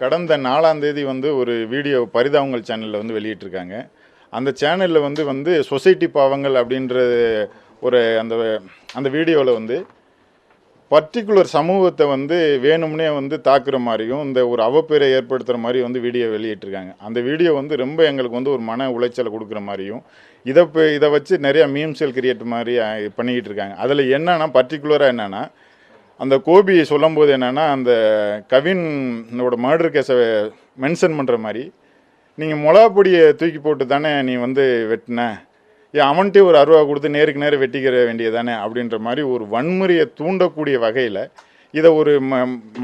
கடந்த நாலாம் தேதி வந்து ஒரு வீடியோ பரிதாபங்கள் சேனலில் வந்து வெளியிட்டிருக்காங்க. அந்த சேனலில் வந்து வந்து சொசைட்டி பாவங்கள் அப்படின்ற ஒரு அந்த அந்த வீடியோவில் வந்து பர்டிகுலர் சமூகத்தை வந்து வேணும்னே வந்து தாக்குற மாதிரியும் இந்த ஒரு அவப்பேரை ஏற்படுத்துகிற மாதிரி வந்து வீடியோ வெளியிட்டிருக்காங்க. அந்த வீடியோ வந்து ரொம்ப எங்களுக்கு வந்து ஒரு மன உளைச்சலை கொடுக்குற மாதிரியும் இதை இப்போ இதை வச்சு நிறையா மீம்சல் கிரியேட் மாதிரி பண்ணிக்கிட்டு இருக்காங்க அதில் என்னென்னா பர்டிகுலராக என்னென்னா அந்த கோபி சொல்லும்போது என்னென்னா அந்த கவினோட மர்டர் கேஸை மென்ஷன் பண்ணுற மாதிரி நீங்கள் மிளகா பொடியை தூக்கி போட்டு தானே நீ வந்து வெட்டின? ஏன் அவன்கிட்டே ஒரு அருவா கொடுத்து நேருக்கு நேரம் வெட்டிக்கிற வேண்டியதானே அப்படின்ற மாதிரி ஒரு வன்முறையை தூண்டக்கூடிய வகையில் இதை ஒரு ம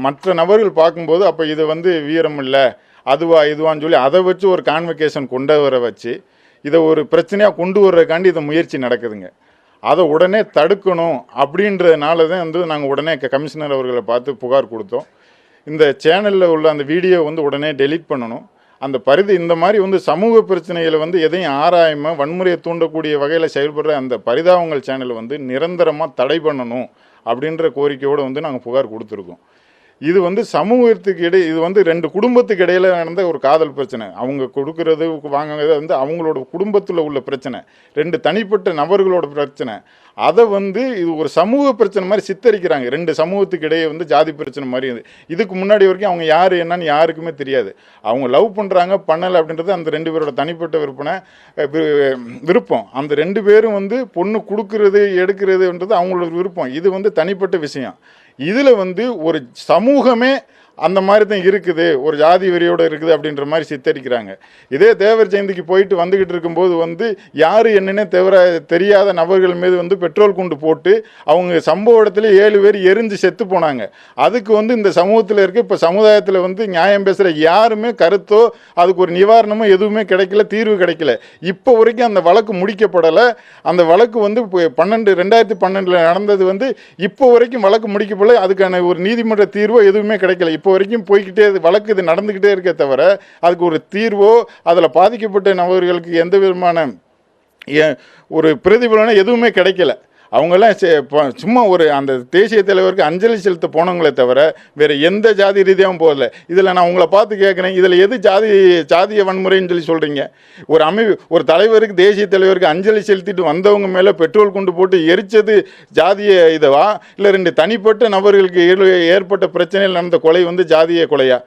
மற்ற நபர்கள் பார்க்கும்போது அப்போ இது வந்து வீரம் இல்லை அதுவா இதுவான்னு சொல்லி அதை வச்சு ஒரு கான்வெகேஷன் கொண்டு வர வச்சு இதை ஒரு பிரச்சனையாக கொண்டு வர்றதுக்காண்டி இதை முயற்சி நடக்குதுங்க. அதை உடனே தடுக்கணும் அப்படின்றதுனால தான் வந்து நாங்கள் உடனே க- கமிஷனர் அவர்களை பார்த்து புகார் கொடுத்தோம். இந்த சேனலில் உள்ள அந்த வீடியோ வந்து உடனே டெலீட் பண்ணணும். அந்த பரிதி இந்த மாதிரி வந்து சமூக பிரச்சனைகளை வந்து எதையும் ஆராயாமல் வன்முறையை தூண்டக்கூடிய வகையில் செயல்படுற அந்த பரிதாபங்கள் சேனலை வந்து நிரந்தரமாக தடை பண்ணணும் அப்படின்ற கோரிக்கையோடு வந்து நாங்கள் புகார் கொடுத்துருக்கோம். இது வந்து சமூகத்துக்கு இடையே இது வந்து ரெண்டு குடும்பத்துக்கு இடையில நடந்த ஒரு காதல் பிரச்சனை. அவங்க கொடுக்கறது வாங்குறது வந்து அவங்களோட குடும்பத்தில் உள்ள பிரச்சனை. ரெண்டு தனிப்பட்ட நபர்களோட பிரச்சனை. அதை வந்து இது ஒரு சமூக பிரச்சனை மாதிரி சித்தரிக்கிறாங்க. ரெண்டு சமூகத்துக்கு இடையே வந்து ஜாதி பிரச்சனை மாதிரி இது இதுக்கு முன்னாடி வரைக்கும் அவங்க யார் என்னன்னு யாருக்குமே தெரியாது. அவங்க லவ் பண்ணுறாங்க பண்ணலை அப்படின்றது அந்த ரெண்டு பேரோட தனிப்பட்ட விற்பனை வி- விருப்பம். அந்த ரெண்டு பேரும் வந்து பொண்ணு கொடுக்கறது எடுக்கிறதுன்றது அவங்களோட விருப்பம். இது வந்து தனிப்பட்ட விஷயம். இதில் வந்து ஒரு சமூகமே அந்த மாதிரி தான் இருக்குது ஒரு ஜாதி வெறியோடு இருக்குது அப்படின்ற மாதிரி சித்தரிக்கிறாங்க. இதே தேவர் ஜெயந்திக்கு போயிட்டு வந்துக்கிட்டு இருக்கும்போது வந்து யார் என்னன்னே தவிர தெரியாத நபர்கள் மீது வந்து பெட்ரோல் குண்டு போட்டு அவங்க சம்பவ இடத்துல ஏழு பேர் எரிஞ்சு செத்து போனாங்க. அதுக்கு வந்து இந்த சமூகத்தில் இருக்க இப்போ சமுதாயத்தில் வந்து நியாயம் பேசுகிற யாருமே கருத்தோ அதுக்கு ஒரு நிவாரணமோ எதுவுமே கிடைக்கல தீர்வு கிடைக்கல. இப்போ வரைக்கும் அந்த வழக்கு முடிக்கப்படலை. அந்த வழக்கு வந்து இப்போ பன்னெண்டு ரெண்டாயிரத்தி பன்னெண்டில் நடந்தது வந்து இப்போ வரைக்கும் வழக்கு முடிக்கப்படலை. அதுக்கான ஒரு நீதிமன்ற தீர்வோ எதுவுமே கிடைக்கல. இப்போ வரைக்கும் போய்க்கிட்டே வழக்கு இது நடந்துக்கிட்டே இருக்கே தவிர அதுக்கு ஒரு தீர்வோ அதில் பாதிக்கப்பட்ட நபர்களுக்கு எந்த விதமான ஏ- ஒரு பிரதிபலனம் எதுவுமே கிடைக்கல. அவங்கெல்லாம் சும்மா ஒரு அந்த தேசிய தலைவருக்கு அஞ்சலி செலுத்த போனவங்களே தவிர வேறு எந்த ஜாதி ரீதியாகவும் போகல. இதில் நான் உங்களை பார்த்து கேட்குறேன். இதில் எது ஜாதி ஜாதிய வன்முறைன்னு சொல்லி சொல்கிறீங்க ஒரு அமை ஒரு தலைவருக்கு தேசிய தலைவருக்கு அஞ்சலி செலுத்திட்டு வந்தவங்க மேலே பெட்ரோல் கொண்டு போட்டு எரிச்சது ஜாதிய இதுவா? இல்லை ரெண்டு தனிப்பட்ட நபர்களுக்கு ஏற்பட்ட பிரச்சனையில் நடந்த கொலை வந்து ஜாதிய கொலையா?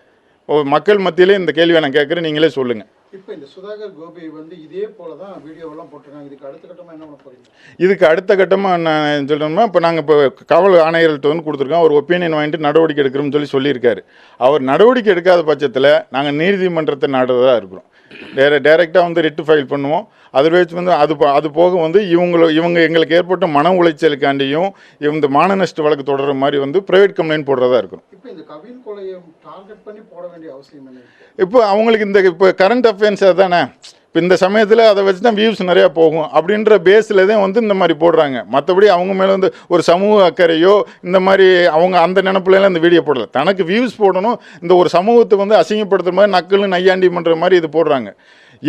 ஓ, மக்கள் மத்தியிலே இந்த கேள்வியை நான் கேட்குறேன். நீங்களே சொல்லுங்கள் இப்போ இந்த சுதாகர் கோபி வந்து இதே போல தான் வீடியோவெல்லாம் போட்டிருக்காங்க. இதுக்கு அடுத்த கட்டமாக என்ன பண்ண இதுக்கு அடுத்த கட்டமாக நான் சொல்லணும்னா இப்போ நாங்கள் இப்போ காவல் ஆணையர்கள்ட்ட வந்து கொடுத்துருக்கோம். ஒரு ஒப்பீனியன் வாங்கிட்டு நடவடிக்கை எடுக்கிறோம்னு சொல்லி சொல்லியிருக்காரு. அவர் நடவடிக்கை எடுக்காத பட்சத்தில் நாங்கள் நீதிமன்றத்தை நாடுறதா இருக்கிறோம். டேர டேரெக்டாக வந்து ரிட்டு ஃபைல் பண்ணுவோம். அதர்வைஸ் வந்து அது அது போக வந்து இவங்கள இவங்க எங்களுக்கு ஏற்பட்ட மன உளைச்சலுக்காண்டியும் இந்த மான நஷ்ட வழக்கு தொடர்ற மாதிரி வந்து ப்ரைவேட் கம்ப்ளைண்ட் போடுறதா இருக்கும் கவின் கொலையை டார்கெட் பண்ணி போட வேண்டிய அவசியம் இல்லை இப்போ அவங்களுக்கு இந்த இப்போ கரண்ட் அஃபேர்ஸ் தானே இப்போ இந்த சமயத்தில் அதை வச்சு தான் வியூஸ் நிறையா போகும். அப்படின்ற பேஸில் தான் வந்து இந்த மாதிரி போடுறாங்க. மற்றபடி அவங்க மேலே வந்து ஒரு சமூக அக்கறையோ இந்த மாதிரி அவங்க அந்த நினப்புலாம் இந்த வீடியோ போடல. தனக்கு வியூஸ் போடணும். இந்த ஒரு சமூகத்தை வந்து அசிங்கப்படுத்துகிற மாதிரி நக்கலும் நையாண்டி பண்ணுற மாதிரி இது போடுறாங்க.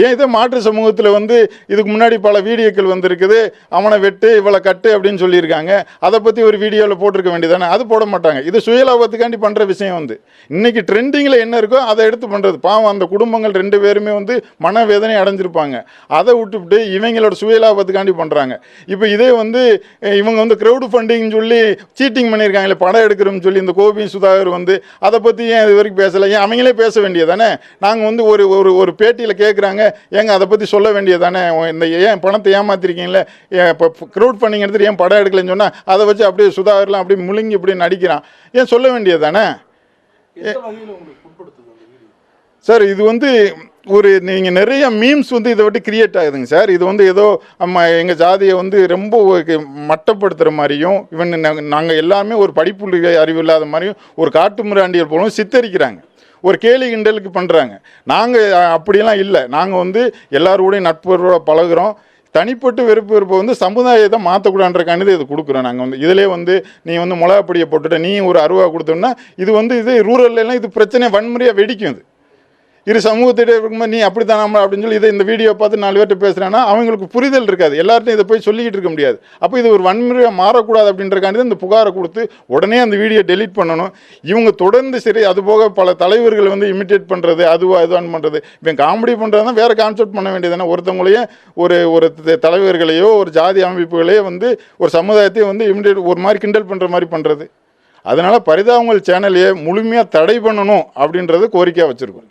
ஏன் இதே மாற்று சமூகத்தில் வந்து இதுக்கு முன்னாடி பல வீடியோக்கள் வந்திருக்குது அவனை வெட்டு இவளை கட்டு அப்படின்னு சொல்லியிருக்காங்க. அதை பற்றி ஒரு வீடியோவில் போட்டிருக்க வேண்டியதானே அது போட மாட்டாங்க. இது சுயலாபத்துக்காண்டி பண்ணுற விஷயம் வந்து. இன்றைக்கி ட்ரெண்டிங்கில் என்ன இருக்கோ அதை எடுத்து பண்ணுறது பாவம் அந்த குடும்பங்கள் ரெண்டு பேருமே வந்து மனவேதனை அடைஞ்சிருப்பாங்க. அதை விட்டுவிட்டு இவங்களோட சுயலாபத்துக்காண்டி பண்ணுறாங்க இப்போ இதே வந்து இவங்க வந்து க்ரௌடு ஃபண்டிங் சொல்லி சீட்டிங் பண்ணியிருக்காங்களே படம் எடுக்கிறோம்னு சொல்லி இந்த கோபி சுதாகர் வந்து அதை பற்றி ஏன் இது வரைக்கும் பேசலை? ஏன் அவங்களே பேச வேண்டியதானே நாங்கள் வந்து ஒரு ஒரு ஒரு பேட்டியில் கேட்குறாங்க ஏங்க அதை பற்றி சொல்ல வேண்டியதானே இந்த ஏன் பணத்தை ஏமாத்திருக்கீங்களே இப்போ க்ரௌட் ஃபண்டிங் எடுத்துட்டு ஏன் படம் எடுக்கலைன்னு சொன்னால் அதை வச்சு அப்படியே சுதாகர்லாம் அப்படியே முழுங்கி இப்படி நடிக்கிறான். ஏன் சொல்ல வேண்டியதானே சார் இது வந்து ஒரு நீங்கள் நிறைய மீம்ஸ் வந்து இதை விட்டு கிரியேட் ஆகுதுங்க சார். இது வந்து ஏதோ நம்ம எங்கள் ஜாதியை வந்து ரொம்ப மட்டப்படுத்துகிற மாதிரியும் இவன் நாங்கள் எல்லாமே ஒரு படிப்பு அறிவு இல்லாத மாதிரியும் ஒரு காட்டு மிராண்டியல் போலும் சித்தரிக்கிறாங்க. ஒரு கேலி கிண்டலுக்கு பண்ணுறாங்க நாங்கள் அப்படிலாம் இல்லை. நாங்கள் வந்து எல்லாரோடையும் நட்புறவோட பழகுறோம். தனிப்பட்ட வெறுப்பு வெறுப்பை வந்து சமுதாயத்தை மாற்றக்கூடாதுன்றக்கானது இது கொடுக்குறோம் நாங்கள் வந்து. இதிலே வந்து நீ வந்து மிளகாப்பொடியை போட்டுட்டு நீ ஒரு அருவா கொடுத்தோம்னா இது வந்து இது ரூரல்லாம் இது பிரச்சனை வன்முறையாக வெடிக்கும் இது. இரு சமூகத்திட்டே இருக்கும்போது நீ அப்படி தானாமா அப்படின்னு சொல்லி இதை இந்த வீடியோ பார்த்து நாலு பேர்கிட்ட பேசுகிறேன்னா அவங்களுக்கு புரிதல் இருக்காது. எல்லார்ட்டையும் இதை போய் சொல்லிக்கிட்டு இருக்க முடியாது. அப்போ இது ஒரு வன்முறையாக மாறக்கூடாது அப்படின்றக்காண்டி இந்த புகாரை கொடுத்து உடனே அந்த வீடியோ டெலீட் பண்ணணும். இவங்க தொடர்ந்து சரி அதுபோக பல தலைவர்கள் வந்து இமிட்டேட் பண்ணுறது அதுவா இதுவான் பண்ணுறது இவன் காமெடி பண்ணுறதுனா வேறு கான்செப்ட் பண்ண வேண்டியதுனா ஒருத்தவங்களையும் ஒரு ஒரு தலைவர்களையோ ஒரு ஜாதி அமைப்புகளையோ வந்து ஒரு சமுதாயத்தையும் வந்து இமிட்டேட் ஒரு மாதிரி கிண்டல் பண்ணுற மாதிரி பண்ணுறது அதனால் பரிதாபங்கள் சேனலையே முழுமையாக தடை பண்ணணும் அப்படின்றது கோரிக்கையாக வச்சுருக்கோம்.